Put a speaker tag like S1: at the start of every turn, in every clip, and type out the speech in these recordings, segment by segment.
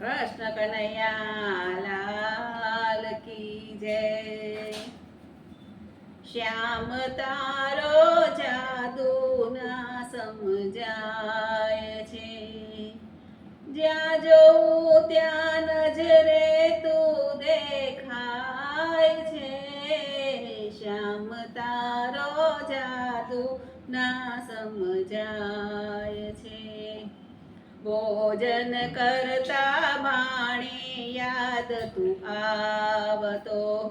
S1: કૃષ્ણ કનૈયા લાલ કી જય. શ્યામ તારો જાદુ ના સમજાય છે. જ્યાં જોઉં ત્યાં નજરે તું દેખાય છે. શ્યામ તારો જાદુ ના સમજાય છે. ભોજન કરતા બાણી યાદ તું આવતો.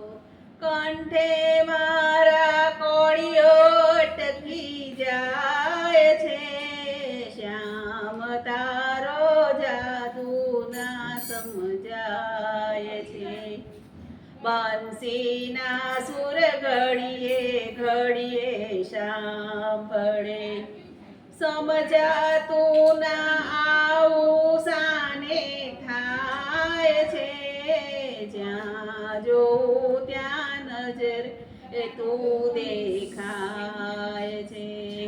S1: કંઠે મારા કોળીઓ ટકી જાય છે. શ્યામ તારો જાદુ ના સમજાય છે. બંસીના સુર ઘડીએ ઘડીએ સાંભળે. સમજાતું ના જ્યાં જોઉં ત્યાં નજર એ તું દેખાય છે.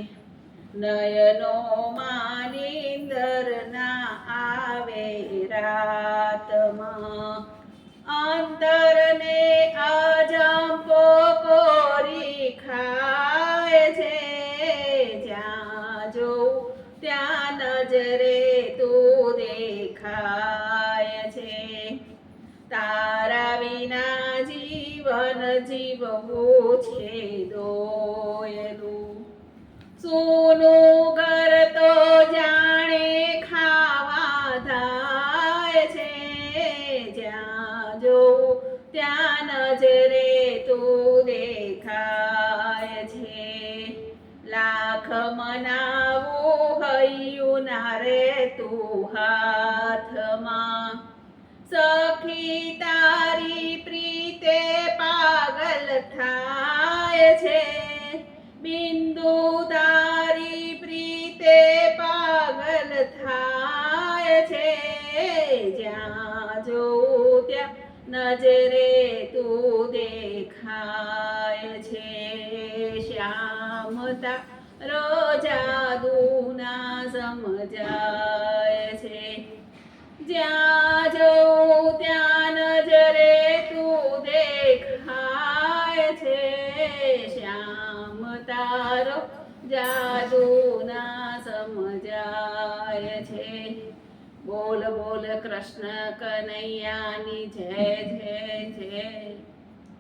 S1: નયનો માનિંદર ના આવે રાતમાં. અંતરને અજંપો કોરી ખાય છે. જ્યાં જોઉં ત્યાં નજરે તું દેખાય જીવવું છે દોયલું સોનું ઘર તો જાણે ખાવા થાય છે. જ્યાં જો ત્યાં નજરે તું દેખાય છે. લાખ મનાવું હૈયું ના રે તું હાથમાં. સખી તારી પ્રીતે પાગલ થાય છે. બિંદુ તારી પ્રીતે પાગલ થાય છે. જ્યાં જોઉં ત્યાં નજરે તું દેખાય છે. શ્યામતા રોજા જાદુ ના સમજાય જાદુ ના સમજાય છે. બોલ બોલ કૃષ્ણ કનૈયાની જય જય જય.